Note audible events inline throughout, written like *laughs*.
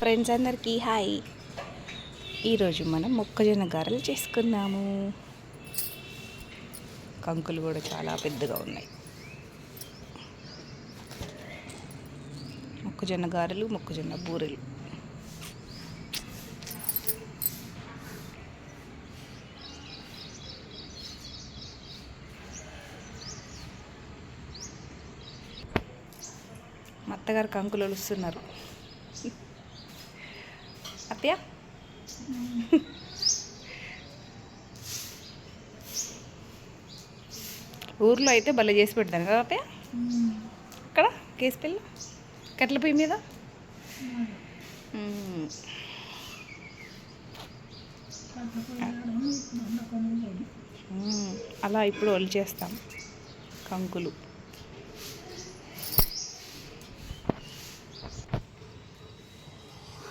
Friends అందరికీ hi. ఈరోజు మనం మొక్కజొన్న గారెలు చేసుకుందాము. కంకులు కూడా చాలా పెద్దగా ఉన్నాయి. మొక్కజొన్న గారెలు మొక్కజొన్న బూరెలు. మా అత్తగారు కంకులు వస్తున్నారు అత్తయ్య ఊర్లో అయితే భలే చేసి పెడతాను కదా అత్తయ్య? అక్కడ కేసు పిల్ల? కట్ల పొయ్యి మీద? అలా ఇప్పుడు ఒలి చేస్తాం. కంకులు.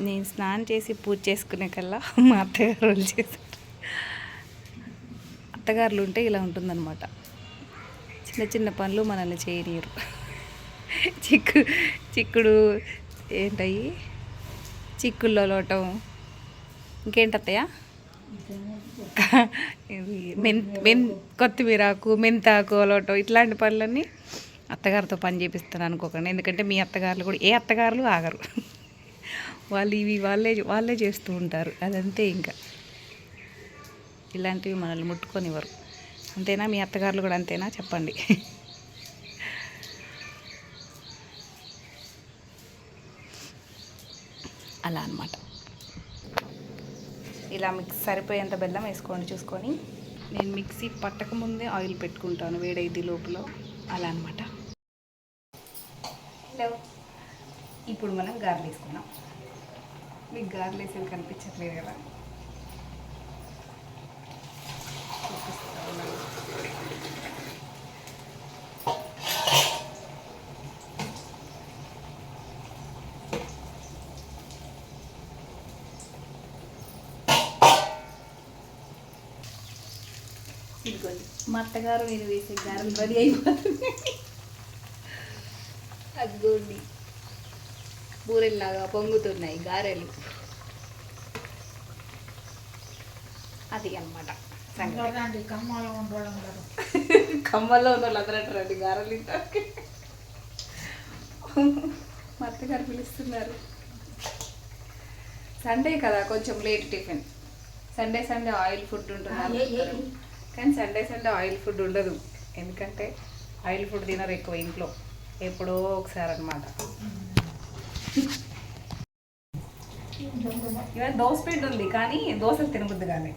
నేను స్నానం చేసి పూజ చేసుకునే కల్లా *laughs* మా అత్తగారు రోజు చేశారు. అత్తగారులు ఉంటే ఇలా ఉంటుందన్నమాట. చిన్న చిన్న పనులు మనల్ని చేయనీయరు. *laughs* చిక్కు చిక్కుడు ఏంటయ్యి? చిక్కుల్లో లోటం. ఇంకేంటత్తయ్య? ఇది *laughs* మెన్ మెన్ కొత్తిమీరాకు మెంతాకు లోటం ఇట్లాంటి పనులన్నీ అత్తగారితో పని చేపిస్తాను అనుకోకండి. ఎందుకంటే మీ అత్తగారులు కూడా ఏ అత్తగారులు ఆగరు. వాళ్ళు ఇవి వాళ్ళే వాళ్ళే చేస్తూ ఉంటారు. అదంతే ఇంకా. ఇలాంటివి మనల్ని ముట్టుకొనివ్వరు. అంతేనా? మీ అత్తగారులు కూడా అంతేనా? చెప్పండి. అలా అనమాట ఇలా మిక్స్ సరిపోయేంత బెల్లం వేసుకోండి చూసుకొని. నేను మిక్సీ పట్టకముందే ఆయిల్ పెట్టుకుంటాను వేడైది లోపల. అలా అనమాట హలో. ఇప్పుడు మనం గారెలు వేసుకున్నాం మీకు గారెలు వేసేది కనిపించట్లేదు కదా. ఇదిగోండి. మా అత్తగారు నేను వేసే గారెలు రెడీ అయిపోతుంది అదిగోండి. బూరెల్లాగా పొంగుతున్నాయి గారెలు. అది అనమాట కమ్మాలో ఉన్న వాళ్ళందరూ అంటారండి గారెలు తింటానికి. మా అత్తగారు పిలుస్తున్నారు. సండే కదా కొంచెం late tiffin. Sunday Sunday oil food ఉంటుంది అందరూ. కానీ సండే సండే ఆయిల్ ఫుడ్ ఉండదు. ఎందుకంటే ఆయిల్ ఫుడ్ తినరు ఎక్కువ ఇంట్లో. ఎప్పుడో ఒకసారి అనమాట ఇవాళ దోశ పిండి ఉంది కానీ దోశలు తినబుద్ది కానీ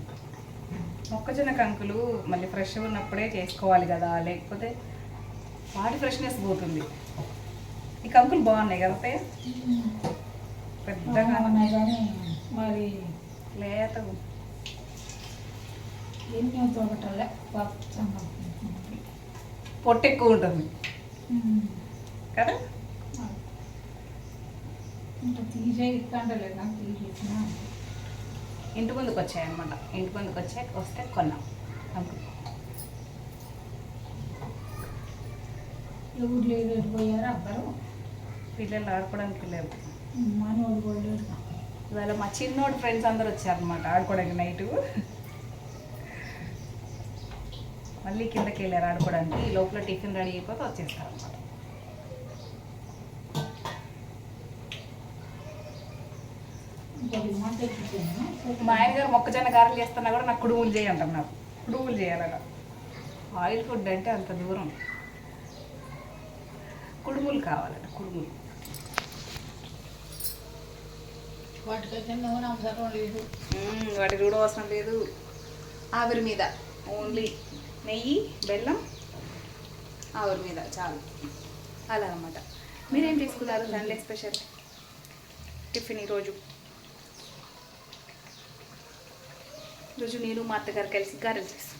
మొక్కజొన్న కంకులు మళ్ళీ ఫ్రెష్గా ఉన్నప్పుడే చేసుకోవాలి కదా లేకపోతే వాటి ఫ్రెష్నెస్ పోతుంది. ఈ కంకులు బాగున్నాయి కదా? పెద్దగా మరి పచ్చంగా పొట్టు ఎక్కువ ఉంటుంది. కదా ఇంకా తీసే ఇస్తాంటలే కానీ తీసేసిన ఇంటి ముందుకు వచ్చాయి అనమాట ఇంటి ముందుకు వచ్చాయి వస్తే కొన్నాం. ఎవరు లేదు పోయారు పిల్లలు ఆడుకోవడానికి మనోడు లేడు ఇవాళ మా చిన్నోడు ఫ్రెండ్స్ అందరు వచ్చారనమాట ఆడుకోవడానికి నైట్ మళ్ళీ కిందకి వెళ్ళారు ఆడుకోవడానికి. ఈ లోపల టిఫిన్ రెడీ అయిపోతే వచ్చేస్తారు అనమాట ఇంకొక మాట ఎక్కిపోయాను మా ఆయన గారు మొక్కజొన్న గారెలు చేస్తున్నా కూడా నాకు కుడుములు చేయి అంటున్నారు. కుడుములు చేయాలట. ఆయిల్ ఫుడ్ అంటే అంత దూరం. కుడుములు కావాలట కుడుములు. వాటికి కూడా అవసరం లేదు. ఆవిరి మీద. ఓన్లీ నెయ్యి బెల్లం. ఆవిరి మీద చాలు. అలా అనమాట మీరేం తీసుకున్నారు సండే స్పెషల్ టిఫిన్ ఈరోజు? ఈరోజు నేను మా అత్తగారు కలిసి గారెలు చేస్తాను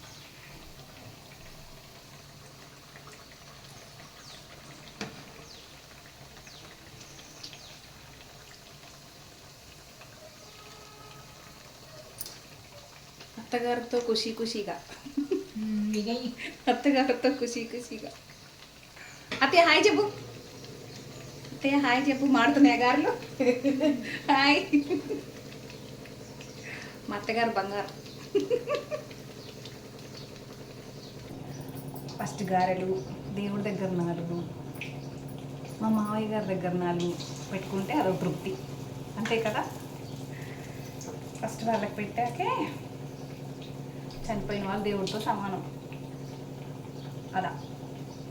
అత్తగారితో ఖుషి ఖుషిగా. ఇక అత్తగారితో ఖుషి ఖుషిగా. అత్తయ్య హాయ్ చెప్పు. అత్తయ్య హాయ్ చెప్పు. మాడుతున్నాయా గారెలు? హాయ్. మా అత్తగారు బంగారం. ఫస్ట్ గారెలు దేవుడి దగ్గర నాలుగు మా మావయ్య గారి దగ్గర నాలుగు పెట్టుకుంటే అదో తృప్తి. అంతే కదా? ఫస్ట్ వాళ్ళకి పెట్టాకే చనిపోయిన వాళ్ళు దేవుడితో సమానం. అలా.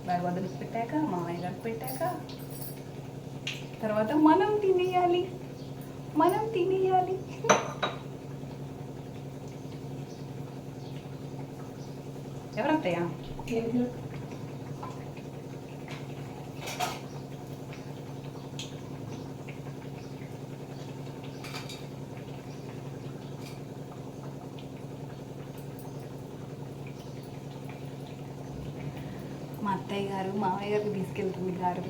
భగవంతుడికి పెట్టాక మామయ్య గారికి పెట్టాక తర్వాత మనం తినేయాలి. మనం తినేయాలి. ఏదో మా అత్తయ్య గారు మామయ్య గారికి తీసుకెళ్తుంది గారు.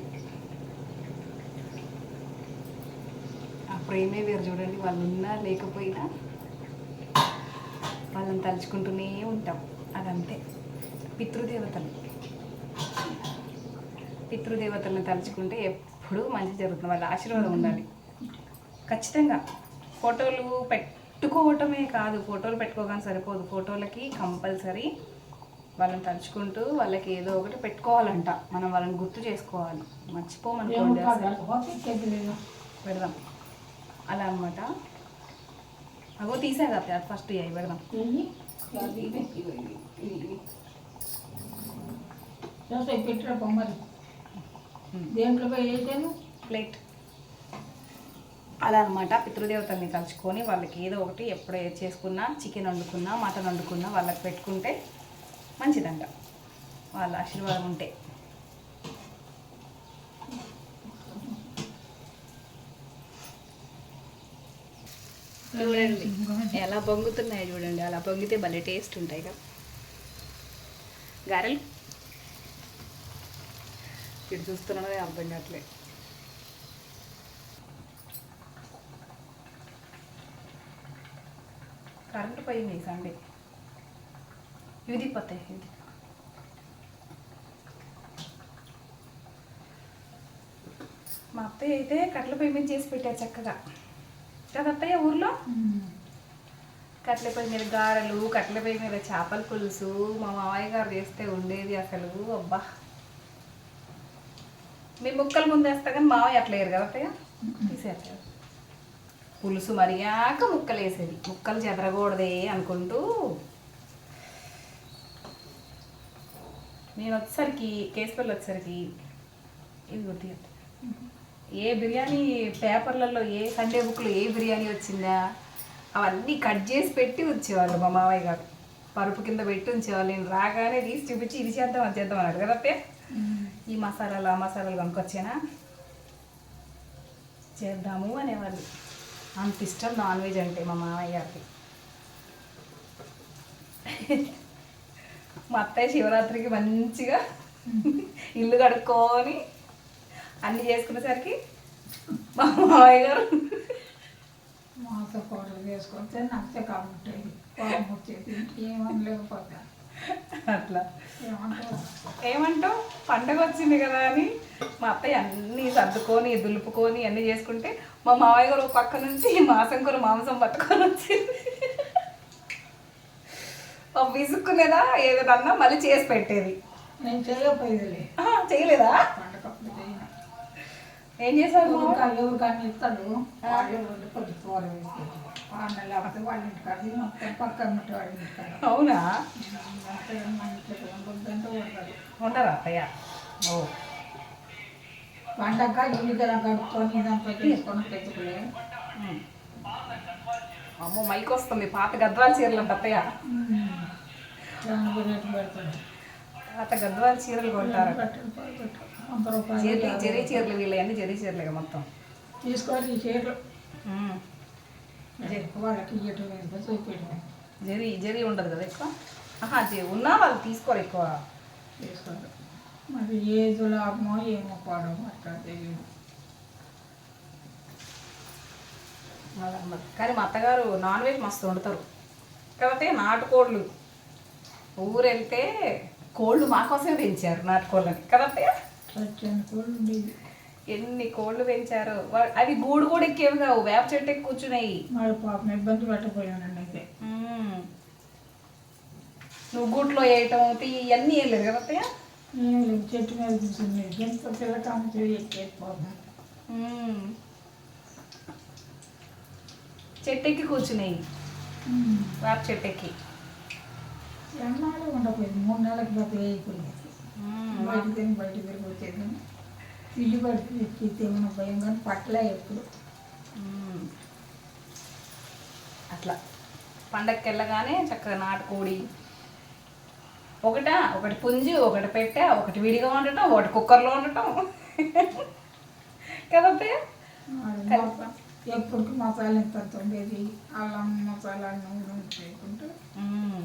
ఆ ప్రేమే వేరు చూడండి వాళ్ళు ఉన్నా లేకపోయినా వాళ్ళని తలుచుకుంటూనే ఉంటాం. అదంతే. పితృదేవతలు. పితృదేవతలను తలుచుకుంటే ఎప్పుడూ మంచి జరుగుతుంది. వాళ్ళ ఆశీర్వాదం ఉండాలి. ఖచ్చితంగా ఫోటోలు పెట్టుకోవటమే కాదు. ఫోటోలు పెట్టుకోగానే సరిపోదు. ఫోటోలకి కంపల్సరీ వాళ్ళని తలుచుకుంటూ వాళ్ళకి ఏదో ఒకటి పెట్టుకోవాలంట. మనం వాళ్ళని గుర్తు చేసుకోవాలి. మర్చిపోమనుకోండి అసలు. పెడదాం. అలా అనమాట అగో తీసా కదా ఫస్ట్ అవి పెడదాం. పెట్టిన బొమ్మలు. దేంట్లో పోయి వేసాను ప్లేట్. అలా అనమాట పితృదేవతల్ని తలుచుకొని వాళ్ళకి ఏదో ఒకటి ఎప్పుడు చేసుకున్నా చికెన్ వండుకున్నా మటన్ వండుకున్నా వాళ్ళకి పెట్టుకుంటే మంచిదంట. వాళ్ళ ఆశీర్వాదం ఉంటే. చూడండి ఎలా పొంగుతున్నాయో చూడండి. అలా పొంగితే భలే టేస్ట్ ఉంటాయి కదా గారెలు? ఇటు చూస్తున్నదే అర్థం కావట్లే. కరెంట్ పోయింది సండే ఇది పోతే ఇది. మా అత్తయ్య అయితే కట్ల పొయ్యి మీద చేసి పెట్టారు చక్కగా. కదా అత్తయ్య ఊర్లో? కట్టెల పొయ్యి మీద గారెలు కట్టెల పొయ్యి మీద చేపల పులుసు మా మామయ్య గారు చేస్తే ఉండేది అసలు. అబ్బా! మీ ముక్కలు ముందేస్తా కానీ మావయ్య అట్లా వేయరు కదా తీసేస్తారు పులుసు మరిగాక ముక్కలు వేసేది ముక్కలు చెదరకూడదే అనుకుంటూ నేను వచ్చేసరికి కేసుపల్లి వచ్చేసరికి ఇది గుర్తు ఏ బిర్యానీ పేపర్లలో ఏ సండే బుక్లో ఏ బిర్యానీ వచ్చిందా అవన్నీ కట్ చేసి పెట్టి వచ్చేవాళ్ళు మా మావయ్య గారు. పరుపు కింద పెట్టి ఉంచేవాళ్ళు. నేను రాగానే తీసి చూపించి ఇది చేద్దాం అది చేద్దాం అన్నాడు కదా ఈ మసాలాలు ఆ మసాలాలు కొనుక్కొచ్చానా? చేద్దాము అనేవాళ్ళు. అంత ఇష్టం నాన్ వెజ్ అంటే మా మామయ్య గారికి. మా అత్తయ్య శివరాత్రికి మంచిగా ఇల్లు కడుక్కొని అన్ని చేసుకునేసరికి మా మామయ్య గారు మాతో కూరలు వేసుకొస్తే నచ్చ కాబట్టి ఏమని లేకపోతే అట్లా. ఏమంటావు? పండగ వచ్చింది కదా అని మా అత్తయ్య అన్నీ సర్దుకొని దులుపుకొని అన్నీ చేసుకుంటే మా మామయ్య గారు ఒక పక్క నుంచి మాసం కూర మాంసం పట్టుకొని వచ్చింది. విసుక్కునేదా ఏదన్నా మళ్ళీ చేసి పెట్టేది. నేను చేయకపోయేదిలే. ఆహా, చేయలేదా? ఏం చేశారు ఎవరికన్నా ఇస్తాడు. వాళ్ళ మొత్తం పక్క అవునా? ఉండరా అత్తయ్య? ఓ. పండగ ఇల్లు కదా గడుపుకొని ఇదంతా చేసుకొని పెట్టుకులే. ఉమ్. అమ్మో మైక్ వస్తుంది. పాత గద్వాల చీరలు అంట అత్తయ్య. పాత గద్వాల చీరలు కొంటారు. జరీ చీరలు వీళ్ళవి అన్ని జరీ చీరలే మొత్తం. తీసుకొని ఈ చీరలు. వాళ్ళకి ఇయ్యటం ఏంటో చూపించడం జరీ జరీ ఉండదు కదా ఎక్కువ? ఆహా ఉన్నా వాళ్ళు తీసుకోరు ఎక్కువ. తీసుకోండి మరి ఏది లాభమో ఏమో పాడమో అట్లా తెలియదు. కానీ మా అత్తగారు నాన్ వెజ్ మస్తు వండుతారు. కాబట్టి నాటుకోళ్ళు. ఊరు వెళ్తే కోళ్ళు మా కోసమే పెంచారు నాటుకోళ్ళని. కదా కూడా ఉండేది ఎన్ని కోళ్ళు పెంచారో. అవి గూడు కూడా ఎక్కేవి కావు. వేప చెట్టు ఎక్కి కూర్చున్నాయి. మరి పాపం ఇబ్బంది పెట్టకపోయానండి అయితే. నువ్వు గూట్లో వేయటం ఇవన్నీ ఏం లేదు కదా అత్తయ్య? చెట్టు మీద కూర్చుని ఎంత పిల్లకాము పాపం. మ్మ్. చెట్టు ఎక్కి కూర్చున్నాయి. వేప చెట్టు ఎక్కి. ఎన్నాళ్ళు ఉండకపోయింది? మూడు నెలలకి అయిపోయింది మ్మ్. బయట తిని బయట తిరిగి వచ్చేది. ఇల్లు పడితే ఎక్కితే భయం కానీ పట్టలే ఎప్పుడు. అట్లా. పండగకి వెళ్ళగానే చక్కగా నాటుకోడి ఒకట ఒకటి పుంజు ఒకటి పెట్టె ఒకటి విడిగా వండటం ఒకటి కుక్కర్లో వండటం. కదా? ఎప్పటికి మసాలా ఎంత ఉండేది. అల్లం మసాలా నూనె చేయకుంటే మ్మ్.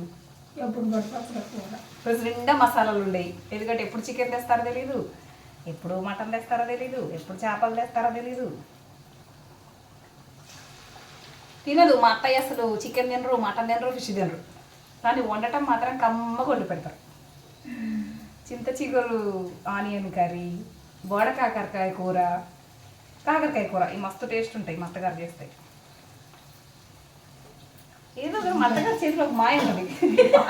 ఎప్పుడు పడితే అప్పుడు కూర రోజు నిండా మసాలాలు ఉండేవి ఎందుకంటే ఎప్పుడు చికెన్ తెస్తారో తెలీదు. ఎప్పుడు మటన్ తెస్తారో తెలీదు ఎప్పుడు చేపలు తెస్తారో తెలీదు. తినదు మా అత్తయ్య అసలు చికెన్ తినరు మటన్ తినరు ఫిష్ తినరు. కానీ వండటం మాత్రం కమ్మగా వండి పెడతారు. చింత చిగురు ఆనియన్ కర్రీ బోడ కాకరకాయ కూర కాకరకాయ కూర ఈ మస్తు టేస్ట్ ఉంటాయి మా అత్తగారు చేస్తాయి ఏదో మా అత్తగారు చేతిలో ఒక మాయ ఉన్నది మా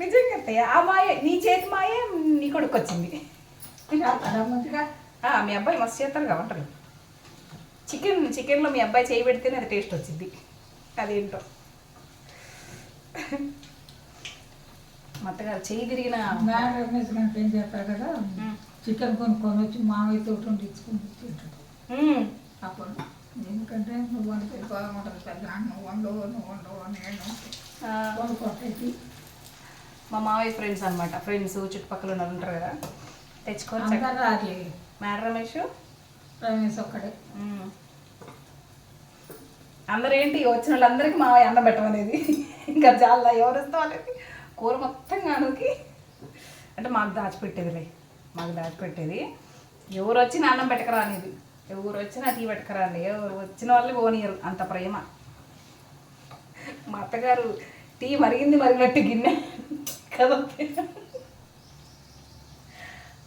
నిజంగా అత్తయ్య ఆ మాయ నీ చేతి మాయే నీ కొడుకు వచ్చింది. మీ అబ్బాయి మస్తు చేస్తారు వంటలు. చికెన్ చికెన్లో మీ అబ్బాయి చేయి పెడితేనే అది టేస్ట్ వచ్చింది. అదేంటో. మా అత్తగారు చేయి తిరిగిన గంట ఏం చేస్తాడు కదా? చికెన్ కొనుక్కొని వచ్చి మామయ్య తోటి ఇచ్చుకొని తింటాడు. అప్పుడు ఎందుకంటే నువ్వు వండితే బాగుంటుంది పెద్ద నువ్వు వండవు నువ్వు వండవు నేను మా మావయ్య ఫ్రెండ్స్ అన్నమాట. ఫ్రెండ్స్ చుట్టుపక్కల ఉన్న ఉంటారు కదా. తెచ్చుకొని రాజే మేడ రమేష్? రమేష్ ఒక్కడే. అందరూ ఏంటి వచ్చిన వాళ్ళందరికీ మావయ్య అన్నం పెట్టమనేది. ఇంకా చాలా ఎవరు వస్తే వాళ్ళకి. కూర మొత్తం కానుకి. అంటే మాకు దాచిపెట్టేదిలే. మాకు దాచిపెట్టేది. ఎవరు వచ్చినా అన్నం పెట్టకరా అనేది. ఎవరు వచ్చినా టీ పెట్టకరా ఎవరు వచ్చిన వాళ్ళు పోనీయరు. అంత ప్రేమ. మా అత్తగారు టీ మరిగింది మరిగినట్టు గిన్నె కదా.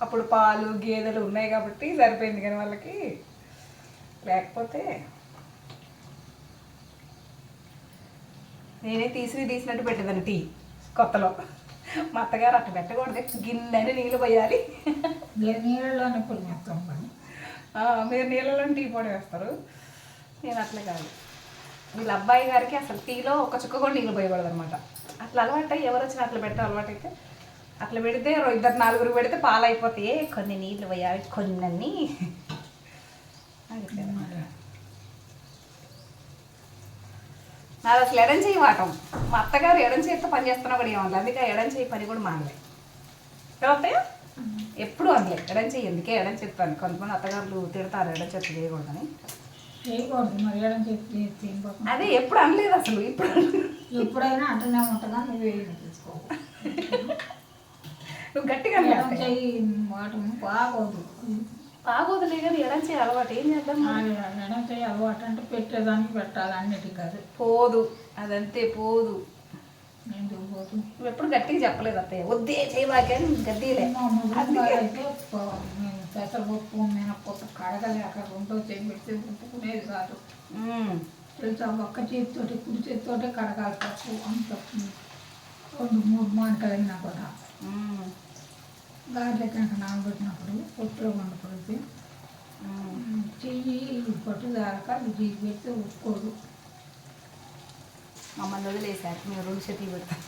అప్పుడు పాలు గేదెలు ఉన్నాయి కాబట్టి సరిపోయింది కానీ వాళ్ళకి. లేకపోతే నేనే తీసి తీసినట్టు పెట్టేదాన్ని టీ కొత్తలో. మా అత్తగారు అట్ట పెట్టకూడదు. గిన్నెని నీళ్ళు పోయాలి. నీళ్ళలోనే పొడి మీరు నీళ్ళలో టీ పొడి వేస్తారు. నేను అట్లే కాదు. వీళ్ళ అబ్బాయి గారికి అసలు టీలో ఒక చుక్క కూడా నీళ్ళు పోయకూడదు అనమాట అట్లా అలవాటు ఎవరు వచ్చినా అట్లా పెడితే అలవాటు అయితే అట్లా పెడితే ఇద్దరు నలుగురు పెడితే పాలు అయిపోతాయి కొన్ని నీళ్ళు పోయాలి కొన్ని అని చెప్పారు. నాది అసలు ఎడం చేయి వాటం. మా అత్తగారు ఎడం చేతితో పని చేస్తున్నా కూడా ఏమన్నా అందుకే ఎడం చేయి పని కూడా మానలే. కాబట్టి ఎప్పుడు అనలే. ఎడం చెయ్యి ఎందుకే? ఎడం చెప్తాను కొంతమంది అత్తగారులు తిడతారు ఎడం చేతి చేయకూడదని. అదే ఎప్పుడు అనలేదు అసలు ఇప్పుడు ఎప్పుడైనా అంటనే ఉంటుందా? నువ్వు తీసుకో నువ్వు గట్టిగా ఎడం. చెయ్యి వాటం బాగోదు బాగోదులే కానీ ఎడం చేయి అలవాటు. ఏం చేద్దాం? ఎడం చెయ్యి అలవాటు అంటే పెట్టేదానికి పెట్టాలి అన్నిటికీ కాదు. పోదు అదంతే పోదు. నువ్వు ఎప్పుడు గట్టిగా చెప్పలేదు అత్తయ్య. వద్దే చేయబాకే గద్దీలే పెసరపప్పు మినపప్పు కడగలేక రెండో చేయి పెడితే ఉప్పుకునేది కాదు. తెలుసా ఒక్క చేతితోటి కుడి చేతితోటే కడగాలి పప్పు అంత రెండు మూడు మాటలు అయినా కూడా. గారెల కనుక నానబెట్టినప్పుడు పొట్టులో వండుకొడితే ఉమ్. చెయ్యి పట్టు దాకా ఇది పెడితే ఉప్పుకోదు మమ్మల్ని వదిలేసారు మీరు రెండు చేతులు పెడతారు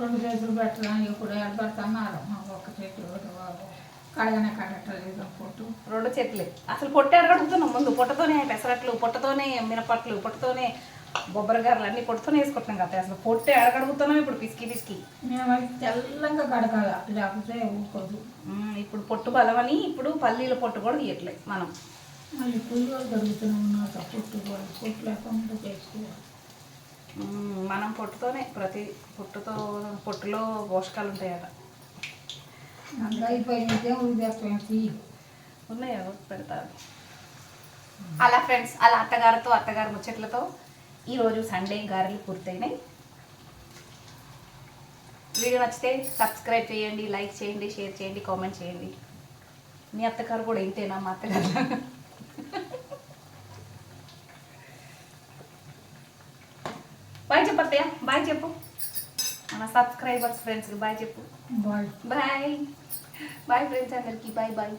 రెండు చేతులు పెట్టడానికి ఇప్పుడు ఎడబెడుతున్నారు ఒక చేతి కడగనే కడగట్లేదు పొట్టు. రెండు చేతులే. అసలు పొట్ట అడగడుగుతున్నాం ముందు. పొట్టతోనే పెసరట్లు పొట్టతోనే మినపట్లు పొట్టతోనే బొబ్బరిగారులు అన్ని పొట్టుతోనే వేసుకుంటున్నాం కదా. అసలు పొట్టే అడగడుగుతున్నాం ఇప్పుడు పిసికి పిసికి. తెల్లంగా కడగాల. లేకపోతే ఊరుకోదు. ఇప్పుడు పొట్టు బలమని ఇప్పుడు పల్లీల పొట్టు కూడా తీయట్లే మనం. మళ్ళీ పులిహోర కడుగుతున్నాం పొట్టు పొట్టు లేకుండా చేసుకోవాలి మనం పొట్టుతోనే ప్రతి పొట్టుతో పొట్టులో పోషకాలు ఉంటాయట నాకు అయిపోయింది దేవుడు తెప్పి ఉన్నాయో? పెడతారు అలా ఫ్రెండ్స్ అలా అత్తగారితో అత్తగారి ముచ్చట్లతో ఈరోజు సండే గారెలు పూర్తయినాయి. వీడియో నచ్చితే సబ్స్క్రైబ్ చేయండి లైక్ చేయండి షేర్ చేయండి కామెంట్ చేయండి. మీ అత్తగారు కూడా ఇంతేనా మా అత్తగారు? బాయ్ చెప్పు అత్తయ్య బాయ్ చెప్పు. మన సబ్స్క్రైబర్స్ ఫ్రెండ్స్కి బాయ్ చెప్పు. బాయ్ బాయ్ బాయ్ ఫ్రెండ్స్ అందరికి. Bye bye